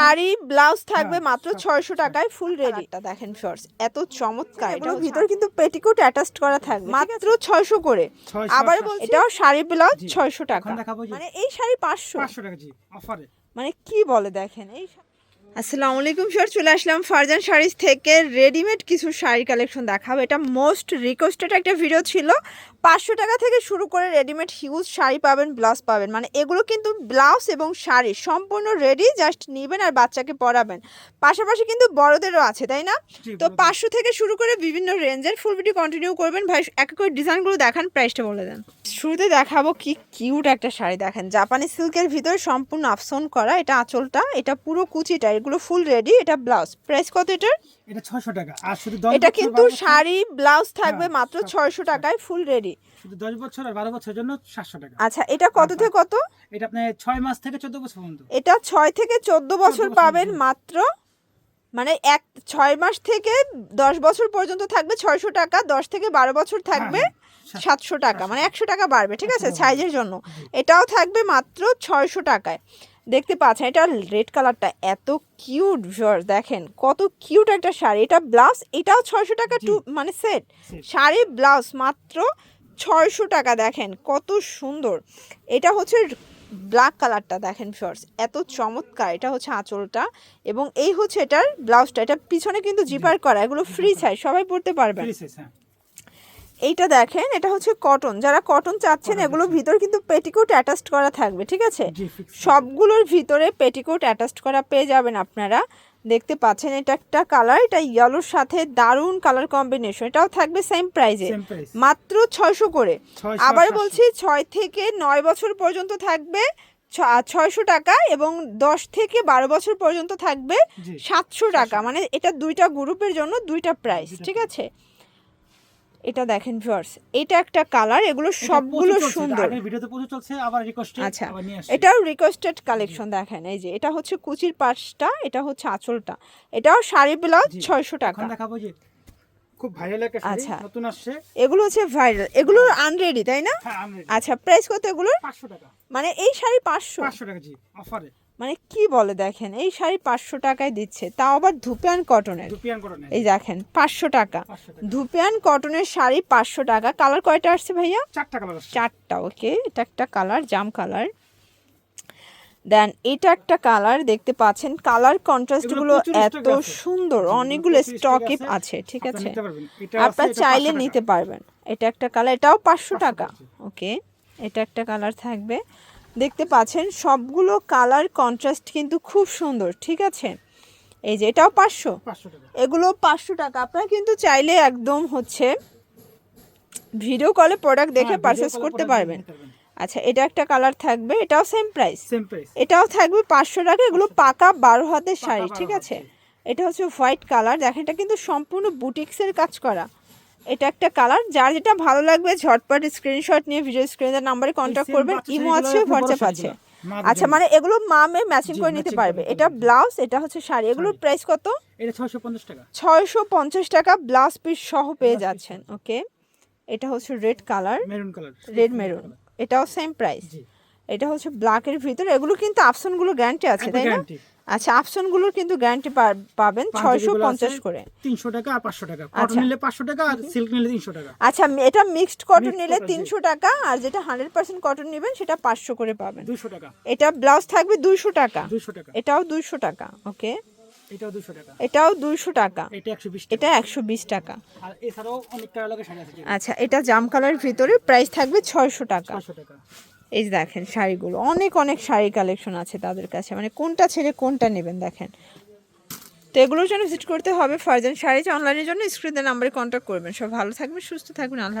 Sari blouse থাকবে হ্যাঁ, মাত্র সব- ছয়শো। টাকায় ফুল রেডি দেখেন শর্টস এত চমৎকার এটা ভিতর কিন্তু পেটিকোট অ্যাটাচড করা থাকবে মাত্র ছয়শো করে। আবার 700 বলছি এটাও শাড়ি ব্লাউজ। ছয়শো টাকা। মানে এই শাড়ি পাঁচশো। পাঁচশো টাকা জি অফারে মানে কি বলে দেখেন এই আসসালামু আলাইকুম স্যার চলে আসলাম ফারজান শাড়িজ থেকে রেডিমেড কিছু শাড়ি কালেকশন দেখাবো। এটা মোস্ট রিকোয়েস্টেড একটা ভিডিও ছিল। পাঁচশো টাকা থেকে শুরু করে রেডিমেড হিউজ শাড়ি পাবেন ব্লাউজ পাবেন। মানে এগুলো কিন্তু ব্লাউজ এবং শাড়ি সম্পূর্ণ রেডি জাস্ট নেবেন আর বাচ্চাকে পরাবেন পাশাপাশি কিন্তু বড়দেরও আছে তাই না? তো পাঁচশো থেকে শুরু করে বিভিন্ন রেঞ্জের ফুল ভিডিও কন্টিনিউ করবেন। ভাই এক এক করে ডিজাইনগুলো দেখান প্রাইসটা বলে দেন। শুরুতে দেখাবো কি কিউট একটা শাড়ি। দেখেন জাপানি সিল্কের ভিতরে সম্পূর্ণ আফসন করা। এটা আঁচলটা এটা পুরো কুচিটা এগুলো ফুল রেডি এটা ব্লাউজ প্রাইস কত এটার? এটা ছয়শো টাকা। আর শুধু দশ এটা কিন্তু শাড়ি ব্লাউজ থাকবে হ্যাঁ, মাত্র সব- ছয়শো টাকায় ফুল রেডি শুধু দশ বছর আর বারো বছরের জন্য সাতশো টাকা। আচ্ছা এটা কত থেকে কত? এটা আপনার ছয় মাস থেকে চোদ্দ বছর পর্যন্ত। এটা ছয় থেকে চোদ্দ বছর বছর, পাবেন মাত্র মানে এক ছয় মাস থেকে দশ বছর পর্যন্ত থাকবে ছয়শো টাকা দশ থেকে বারো বছর থাকবে হ্যাঁ, সাত- সাতশো টাকা মানে একশো টাকা বাড়বে ঠিক আছে? সাইজের জন্য। এটাও থাকবে মাত্র ছয়শো টাকায়। দেখতে পাচ্ছেন এটা রেড কালারটা এত কিউট ভিউয়ার দেখেন কত কিউট একটা শাড়ি। এটা ব্লাউজ এটাও ছয়শো টাকা টু মানে সেট শাড়ি ব্লাউজ মাত্র ছয়শো টাকা দেখেন কত সুন্দর। এটা হচ্ছে ব্ল্যাক কালারটা দেখেন ফিওর্স এত চমৎকার। এটা হচ্ছে আঁচলটা এবং এই হচ্ছে এটার ব্লাউজটা। এটা পিছনে কিন্তু জিপার করা এগুলো ফ্রি সাইজ সবাই পারবেন size, হ্যাঁ। এইটা দেখেন এটা হচ্ছে কটন যারা কটন চাচ্ছেন এগুলোর ভিতর কিন্তু পেটিকোট অ্যাটাচড করা থাকবে ঠিক আছে। সবগুলোর ভিতরে পেটিকোট অ্যাটাচড করা পেয়ে যাবেন আপনারা। দেখতে পাচ্ছেন এটা একটা কালার এটা ইয়েলোর সাথে দারুণ কালার কম্বিনেশন এটাও থাকবে সেম প্রাইজে মাত্র ছয়শো করে। আবার বলছি ছয় থেকে নয় বছর পর্যন্ত থাকবে ছয়শো টাকা এবং দশ থেকে বারো বছর পর্যন্ত থাকবে সাতশো টাকা। মানে এটা দুইটা গ্রুপের জন্য দুইটা প্রাইস ঠিক আছে? এটা দেখেন ভিউয়ার্স এটা একটা কালার এগুলো সবগুলো সুন্দর। আগের ভিডিওতে প্রচুর চলছে আবার রিকোয়েস্ট আচ্ছা এটাও রিকোয়েস্টেড কালেকশন দেখেন এই যে এটা হচ্ছে কুচির পাশটা এটা হচ্ছে আঁচলটা এটাও শাড়ি ব্লাউজ জি। ছয়শো টাকা। এখন দেখাবো যে খুব ভাইরাল একটা শাড়ি আচ্ছা। নতুন আসছে। এগুলো হচ্ছে ভাইরাল এগুলো আনরেডি তাই না? হ্যাঁ আচ্ছা প্রাইস কত এগুলোর? পাঁচশো টাকা। মানে এই শাড়ি পাঁচশো। পাঁচশো টাকা জি অফারে মানে কি বলে দেখেন এই শাড়ি পাঁচশো টাকায় দিচ্ছে তাও আবার ধুপিয়ান কটনের এই দেখেন পাঁচশো টাকা। ধুপিয়ান কটনের শাড়ি পাঁচশো টাকা। কালার কয়টা আসছে ভাইয়া? চারটা ওকে এটা একটা কালার জাম কালার দেন এটা একটা কালার দেখতে পাচ্ছেন কালার কন্ট্রাস্টগুলো এত সুন্দর অনেকগুলো স্টকে আছে। ঠিক আছে? আপনার চাইলে নিতে পারবেন। এটা একটা কালার এটাও পাঁচশো টাকা, ওকে এটা একটা কালার থাকবে। দেখতে পাচ্ছেন সবগুলো কালার কন্ট্রাস্ট কিন্তু খুব সুন্দর ঠিক আছে? এই যে এটাও পাঁচশো। এগুলো পাঁচশো টাকা। আপনারা কিন্তু চাইলে একদম হচ্ছে ভিডিও কলে প্রোডাক্ট দেখে হ্যাঁ, পারচেস করতে পারবেন। আচ্ছা এটা একটা কালার থাকবে এটাও সেম প্রাইস এটাও থাকবে পাঁচশো টাকা এগুলো পাকা বারো হাতের শাড়ি ঠিক আছে? এটা হচ্ছে হোয়াইট কালার দেখেন এটা কিন্তু সম্পূর্ণ বুটিক্সের কাজ করা। এটা একটা কালার। যার যেটা ভালো লাগবে ঝটপট স্ক্রিনশট নিয়ে ভিডিও স্ক্রিনের নাম্বারে কন্ট্যাক্ট করবেন ইমো আছে হোয়াটসঅ্যাপ আছে। আচ্ছা মানে এগুলো মা মে ম্যাচিং করে নিতে পারবে। এটা ব্লাউজ এটা হচ্ছে শাড়ি। এগুলোর প্রাইস কত? এটা ছয়শো পঞ্চাশ টাকা। ছয়শো পঞ্চাশ টাকা ব্লাউজ পিস সহ পেয়ে যাচ্ছেন ওকে এটা হচ্ছে red colour maroon colour red maroon এটাও সেম প্রাইস জি। এটা হচ্ছে ব্ল্যাকের ভিতরে। এগুলো কিন্তু আফসনগুলো গ্যারান্টি আছে তাই না। আচ্ছা আফসনগুলোর কিন্তু গ্যারান্টি পাবেন ছয়শো পঞ্চাশ করে। তিনশো টাকা আর পাঁচশো টাকা। আচ্ছা। কটন নিলে পাঁচশো টাকা আর সিল্ক নিলে তিনশো টাকা। আচ্ছা এটা মিক্সড কটন নিলে। তিনশো টাকা আর যেটা হান্ড্রেড পার্সেন্ট কটন নেবেন সেটা পাঁচশো করে পাবেন। দুশো টাকা। এটা ব্লাউজ থাকবে দুইশো টাকা। দুশো টাকা। এটাও দুইশো টাকা ওকে এটাও দুশো টাকা। এটাও দুইশো টাকা। এটা একশো বিশ এটা টাকা একশো বিশ টাকা। আর এছাড়াও অনেক কালার লাগে শাড়ি আছে আচ্ছা এটা জাম কালার ভিতরে প্রাইস থাকবে ছয়শো টাকা। এই যে দেখেন শাড়িগুলো, অনেক অনেক শাড়ি কালেকশন আছে তাদের কাছে। মানে কোনটা ছেড়ে কোনটা নেবেন দেখেন। তো এগুলোর জন্য ভিজিট করতে হবে। ফার্জার শাড়ি যে অনলাইনের জন্য স্ক্রিনের নাম্বারে কন্ট্যাক্ট করবেন। সব ভালো থাকবেন, সুস্থ থাকবেন। আল্লাহ